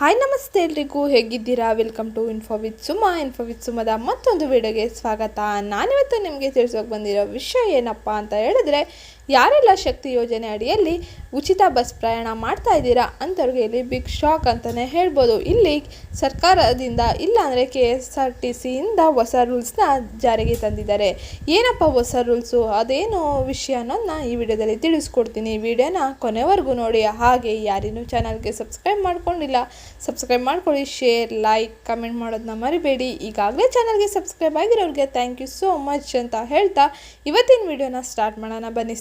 Hi ನಮಸ್ತೆ ಎಲ್ರಿಗೂ. ಹೇಗಿದ್ದೀರಾ? Welcome to info with Suma info with ಸುಮದ ಮತ್ತೊಂದು ವಿಡಿಯೋಗೆ ಸ್ವಾಗತ. ನಾನಿವತ್ತು ನಿಮಗೆ ತಿಳಿಸೋಕೆ ಬಂದಿರೋ ವಿಷಯ ಏನಪ್ಪ ಅಂತ ಹೇಳಿದ್ರೆ ಯಾರೆಲ್ಲ ಶಕ್ತಿ ಯೋಜನೆ ಅಡಿಯಲ್ಲಿ ಉಚಿತ ಬಸ್ ಪ್ರಯಾಣ ಮಾಡ್ತಾ ಇದ್ದೀರಾ ಅಂಥವ್ರಿಗೆ ಇಲ್ಲಿ ಬಿಗ್ ಶಾಕ್ ಅಂತಲೇ ಹೇಳ್ಬೋದು. ಇಲ್ಲಿ ಸರ್ಕಾರದಿಂದ ಇಲ್ಲಾಂದರೆ ಕೆ ಎಸ್ ಆರ್ ಟಿ ಸಿಯಿಂದ ಹೊಸ ರೂಲ್ಸ್ನ ಜಾರಿಗೆ ತಂದಿದ್ದಾರೆ. ಏನಪ್ಪ ಹೊಸ ರೂಲ್ಸು ಅದೇನು ವಿಷಯ ಅನ್ನೋದನ್ನ ಈ ವಿಡಿಯೋದಲ್ಲಿ ತಿಳಿಸ್ಕೊಡ್ತೀನಿ. ವಿಡಿಯೋನ ಕೊನೆವರೆಗೂ ನೋಡಿ. ಹಾಗೆ ಯಾರಿನ್ನೂ ಚಾನಲ್ಗೆ ಸಬ್ಸ್ಕ್ರೈಬ್ ಮಾಡ್ಕೊಂಡಿಲ್ಲ ಸಬ್ಸ್ಕ್ರೈಬ್ ಮಾಡ್ಕೊಳ್ಳಿ ಶೇರ್ ಲೈಕ್ ಕಮೆಂಟ್ ಮಾಡೋದನ್ನ ಮರಿಬೇಡಿ. ಈಗಾಗಲೇ ಚಾನಲ್ಗೆ ಸಬ್ಸ್ಕ್ರೈಬ್ ಆಗಿರೋರಿಗೆ ಥ್ಯಾಂಕ್ ಯು ಸೋ ಮಚ್ ಅಂತ ಹೇಳ್ತಾ ಇವತ್ತಿನ ವಿಡಿಯೋನ ಸ್ಟಾರ್ಟ್ ಮಾಡೋಣ. ಬನ್ನಿ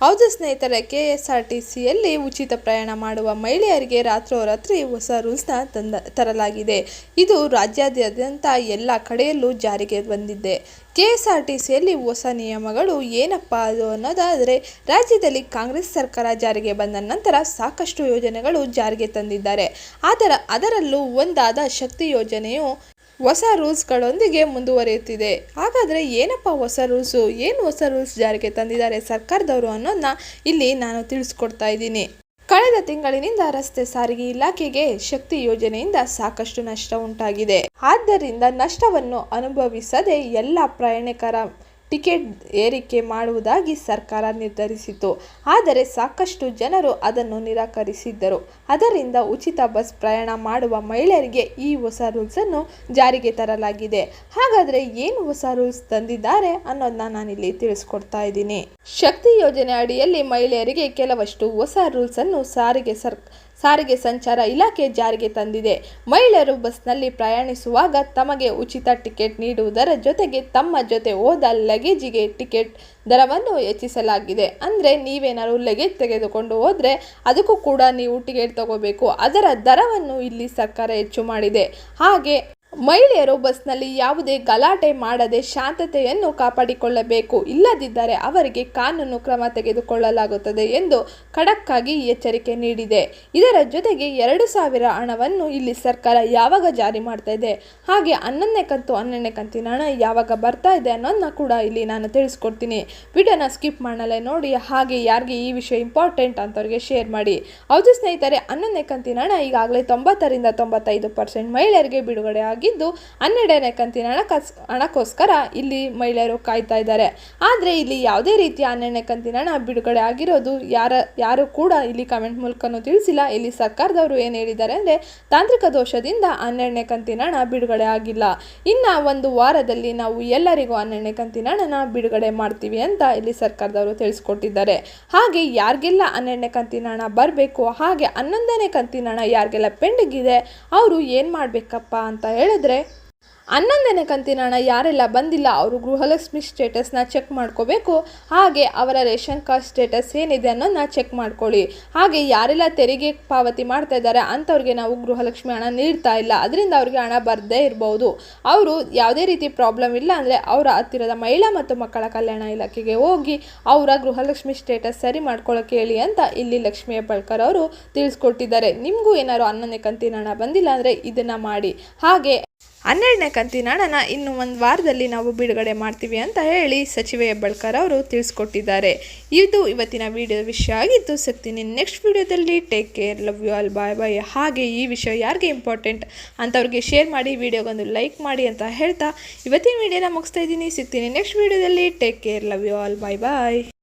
ಹೌದು ಸ್ನೇಹಿತರೆ ಕೆ ಎಸ್ ಆರ್ ಟಿ ಸಿಯಲ್ಲಿ ಉಚಿತ ಪ್ರಯಾಣ ಮಾಡುವ ಮಹಿಳೆಯರಿಗೆ ರಾತ್ರೋರಾತ್ರಿ ಹೊಸ ರೂಲ್ಸ್ನ ತಂದ, ತರಲಾಗಿದೆ. ಇದು ರಾಜ್ಯಾದ್ಯಂತ ಎಲ್ಲ ಕಡೆಯಲ್ಲೂ ಜಾರಿಗೆ ಬಂದಿದೆ. ಕೆ ಎಸ್ ಆರ್ ಟಿ ಸಿಯಲ್ಲಿ ಹೊಸ ನಿಯಮಗಳು ಏನಪ್ಪ ಅದು ಅನ್ನೋದಾದರೆ, ರಾಜ್ಯದಲ್ಲಿ ಕಾಂಗ್ರೆಸ್ ಸರ್ಕಾರ ಜಾರಿಗೆ ಬಂದ ನಂತರ ಸಾಕಷ್ಟು ಯೋಜನೆಗಳು ಜಾರಿಗೆ ತಂದಿದ್ದಾರೆ. ಆದರ, ಅದರಲ್ಲೂ ಒಂದಾದ ಶಕ್ತಿ ಯೋಜನೆಯು ಹೊಸ ರೂಲ್ಸ್ಗಳೊಂದಿಗೆ ಮುಂದುವರಿಯುತ್ತಿದೆ. ಹಾಗಾದರೆ ಏನಪ್ಪ ಹೊಸ ರೂಲ್ಸು? ಏನು ಹೊಸ ರೂಲ್ಸ್ ಜಾರಿಗೆ ತಂದಿದ್ದಾರೆ ಸರ್ಕಾರದವರು ಅನ್ನೋದನ್ನ ಇಲ್ಲಿ ನಾನು ತಿಳಿಸ್ಕೊಡ್ತಾ ಇದ್ದೀನಿ. ಕಳೆದ ತಿಂಗಳಿನಿಂದ ರಸ್ತೆ ಸಾರಿಗೆ ಇಲಾಖೆಗೆ ಶಕ್ತಿ ಯೋಜನೆಯಿಂದ ಸಾಕಷ್ಟು ನಷ್ಟ ಉಂಟಾಗಿದೆ. ಆದ್ದರಿಂದ ನಷ್ಟವನ್ನು ಅನುಭವಿಸದೆ ಎಲ್ಲ ಪ್ರಯಾಣಿಕರ ಟಿಕೆಟ್ ಏರಿಕೆ ಮಾಡುವುದಾಗಿ ಸರ್ಕಾರ ನಿರ್ಧರಿಸಿತು ಆದರೆ ಸಾಕಷ್ಟು ಜನರು ಅದನ್ನು ನಿರಾಕರಿಸಿದ್ದರು. ಅದರಿಂದ ಉಚಿತ ಬಸ್ ಪ್ರಯಾಣ ಮಾಡುವ ಮಹಿಳೆಯರಿಗೆ ಈ ಹೊಸ ರೂಲ್ಸನ್ನು ಜಾರಿಗೆ ತರಲಾಗಿದೆ. ಹಾಗಾದರೆ ಏನು ಹೊಸ ರೂಲ್ಸ್ ತಂದಿದ್ದಾರೆ ಅನ್ನೋದನ್ನ ನಾನಿಲ್ಲಿ ತಿಳಿಸ್ಕೊಡ್ತಾ ಇದ್ದೀನಿ. ಶಕ್ತಿ ಯೋಜನೆ ಅಡಿಯಲ್ಲಿ ಮಹಿಳೆಯರಿಗೆ ಕೆಲವಷ್ಟು ಹೊಸ ರೂಲ್ಸನ್ನು ಸಾರಿಗೆ ಸರ್ ಸಾರಿಗೆ ಸಂಚಾರ ಇಲಾಖೆ ಜಾರಿಗೆ ತಂದಿದೆ. ಮಹಿಳೆಯರು ಬಸ್ನಲ್ಲಿ ಪ್ರಯಾಣಿಸುವಾಗ ತಮಗೆ ಉಚಿತ ಟಿಕೆಟ್ ನೀಡುವುದರ ಜೊತೆಗೆ ತಮ್ಮ ಜೊತೆ ಹೋದ ಲಗೇಜಿಗೆ ಟಿಕೆಟ್ ದರವನ್ನು ಹೆಚ್ಚಿಸಲಾಗಿದೆ. ಅಂದರೆ ನೀವೇನಾದ್ರು ಲಗೇಜ್ ತೆಗೆದುಕೊಂಡು ಹೋದರೆ ಅದಕ್ಕೂ ಕೂಡ ನೀವು ಟಿಕೆಟ್ ತಗೋಬೇಕು. ಅದರ ದರವನ್ನು ಇಲ್ಲಿ ಸರ್ಕಾರ ಹೆಚ್ಚು ಮಾಡಿದೆ. ಹಾಗೆ ಮಹಿಳೆಯರು ಬಸ್ನಲ್ಲಿ ಯಾವುದೇ ಗಲಾಟೆ ಮಾಡದೆ ಶಾಂತತೆಯನ್ನು ಕಾಪಾಡಿಕೊಳ್ಳಬೇಕು. ಇಲ್ಲದಿದ್ದರೆ ಅವರಿಗೆ ಕಾನೂನು ಕ್ರಮ ತೆಗೆದುಕೊಳ್ಳಲಾಗುತ್ತದೆ ಎಂದು ಖಡಕ್ಕಾಗಿ ಎಚ್ಚರಿಕೆ ನೀಡಿದೆ. ಇದರ ಜೊತೆಗೆ ಎರಡು ಸಾವಿರ ಹಣವನ್ನು ಇಲ್ಲಿ ಸರ್ಕಾರ ಯಾವಾಗ ಜಾರಿ ಮಾಡ್ತಾ ಇದೆ? ಹಾಗೆ ಹನ್ನೊಂದನೇ ಕಂತು ಹನ್ನೆರಡನೇ ಕಂತಿನ ಹಣ ಯಾವಾಗ ಬರ್ತಾ ಇದೆ ಅನ್ನೋದನ್ನ ಕೂಡ ಇಲ್ಲಿ ನಾನು ತಿಳಿಸ್ಕೊಡ್ತೀನಿ. ವಿಡಿಯೋನ ಸ್ಕಿಪ್ ಮಾಡಲೇ ನೋಡಿ, ಹಾಗೆ ಯಾರಿಗೆ ಈ ವಿಷಯ ಇಂಪಾರ್ಟೆಂಟ್ ಅಂತವ್ರಿಗೆ ಶೇರ್ ಮಾಡಿ. ಹೌದು ಸ್ನೇಹಿತರೆ, ಹನ್ನೊಂದನೇ ಕಂತಿನ ಹಣ ಈಗಾಗಲೇ ತೊಂಬತ್ತರಿಂದ ತೊಂಬತ್ತೈದು ಪರ್ಸೆಂಟ್ ಮಹಿಳೆಯರಿಗೆ ಬಿಡುಗಡೆ ಆಗಿದ್ದು ಹನ್ನೆರಡನೇ ಕಂತಿನ ಹಣಕಾಸ್ ಹಣಕ್ಕೋಸ್ಕರ ಇಲ್ಲಿ ಮಹಿಳೆಯರು ಕಾಯ್ತಾ ಇದ್ದಾರೆ. ಆದರೆ ಇಲ್ಲಿ ಯಾವುದೇ ರೀತಿಯ ಹನ್ನೆರಡನೇ ಕಂತಿನ ಹಣ ಬಿಡುಗಡೆ ಆಗಿರೋದು ಯಾರ, ಯಾರು ಕೂಡ ಇಲ್ಲಿ ಕಮೆಂಟ್ ಮೂಲಕನೂ ತಿಳಿಸಿಲ್ಲ. ಇಲ್ಲಿ ಸರ್ಕಾರದವರು ಏನು ಹೇಳಿದ್ದಾರೆ ಅಂದರೆ ತಾಂತ್ರಿಕ ದೋಷದಿಂದ ಹನ್ನೆರಡನೇ ಕಂತಿನ ಹಣ ಬಿಡುಗಡೆ ಆಗಿಲ್ಲ. ಇನ್ನು ಒಂದು ವಾರದಲ್ಲಿ ನಾವು ಎಲ್ಲರಿಗೂ ಹನ್ನೆರಡನೇ ಕಂತಿನ ಹಣನ ಬಿಡುಗಡೆ ಮಾಡ್ತೀವಿ ಅಂತ ಇಲ್ಲಿ ಸರ್ಕಾರದವರು ತಿಳಿಸ್ಕೊಟ್ಟಿದ್ದಾರೆ. ಹಾಗೆ ಯಾರಿಗೆಲ್ಲ ಹನ್ನೆರಡನೇ ಕಂತಿನ ಹಣ ಬರಬೇಕು, ಹಾಗೆ ಹನ್ನೊಂದನೇ ಕಂತಿನ ಹಣ ಯಾರಿಗೆಲ್ಲ ಪೆಂಡಿಗಿದೆ ಅವರು ಏನು ಮಾಡಬೇಕಪ್ಪ ಅಂತ ಹೇಳಿದ್ರೆ ಹನ್ನೊಂದನೇ ಕಂತಿನ ಹಣ ಯಾರೆಲ್ಲ ಬಂದಿಲ್ಲ, ಅವರು ಗೃಹಲಕ್ಷ್ಮಿ ಸ್ಟೇಟಸ್ನ ಚೆಕ್ ಮಾಡ್ಕೋಬೇಕು. ಹಾಗೆ ಅವರ ರೇಷನ್ ಕಾರ್ಡ್ ಸ್ಟೇಟಸ್ ಏನಿದೆ ಅನ್ನೋದನ್ನ ಚೆಕ್ ಮಾಡ್ಕೊಳ್ಳಿ. ಹಾಗೆ ಯಾರೆಲ್ಲ ತೆರಿಗೆ ಪಾವತಿ ಮಾಡ್ತಾ ಇದ್ದಾರೆ, ಅಂಥವ್ರಿಗೆ ನಾವು ಗೃಹಲಕ್ಷ್ಮಿ ಹಣ ನೀಡ್ತಾ ಇಲ್ಲ. ಅದರಿಂದ ಅವ್ರಿಗೆ ಹಣ ಬರದೇ ಇರಬಹುದು ಅವರು ಯಾವುದೇ ರೀತಿ ಪ್ರಾಬ್ಲಮ್ ಇಲ್ಲ ಅಂದರೆ ಅವರ ಹತ್ತಿರದ ಮಹಿಳಾ ಮತ್ತು ಮಕ್ಕಳ ಕಲ್ಯಾಣ ಇಲಾಖೆಗೆ ಹೋಗಿ ಅವರ ಗೃಹಲಕ್ಷ್ಮಿ ಸ್ಟೇಟಸ್ ಸರಿ ಮಾಡ್ಕೊಳ್ಳೋಕೆ ಹೇಳಿ ಅಂತ ಇಲ್ಲಿ ಲಕ್ಷ್ಮೀ ಹೆಬ್ಬಾಳ್ಕರ್ ಅವರು ತಿಳಿಸ್ಕೊಟ್ಟಿದ್ದಾರೆ. ನಿಮಗೂ ಏನಾದ್ರು ಹನ್ನೊಂದನೇ ಕಂತಿನ ಹಣ ಬಂದಿಲ್ಲ ಅಂದರೆ ಇದನ್ನು ಮಾಡಿ. ಹಾಗೆ ಹನ್ನೆರಡನೇ ಕಂತಿನ ಹಣನ ಇನ್ನು ಒಂದು ವಾರದಲ್ಲಿ ನಾವು ಬಿಡುಗಡೆ ಮಾಡ್ತೀವಿ ಅಂತ ಹೇಳಿ ಸಚಿವೆ ಹೆಬ್ಬಳ್ಕರ್ ಅವರು ತಿಳಿಸ್ಕೊಟ್ಟಿದ್ದಾರೆ. ಇದು ಇವತ್ತಿನ ವಿಡಿಯೋ ವಿಷಯ ಆಗಿತ್ತು. ಸಿಗ್ತೀನಿ ನೆಕ್ಸ್ಟ್ ವಿಡಿಯೋದಲ್ಲಿ. Take care love you all bye bye ಹಾಗೆ ಈ ವಿಷಯ ಯಾರಿಗೆ ಇಂಪಾರ್ಟೆಂಟ್ ಅಂಥವ್ರಿಗೆ ಶೇರ್ ಮಾಡಿ, ವಿಡಿಯೋಗೊಂದು ಲೈಕ್ ಮಾಡಿ ಅಂತ ಹೇಳ್ತಾ ಇವತ್ತಿನ ವಿಡಿಯೋನ ಮುಗಿಸ್ತಾ ಇದ್ದೀನಿ. ಸಿಗ್ತೀನಿ ನೆಕ್ಸ್ಟ್ ವಿಡಿಯೋದಲ್ಲಿ. Take care love you all bye bye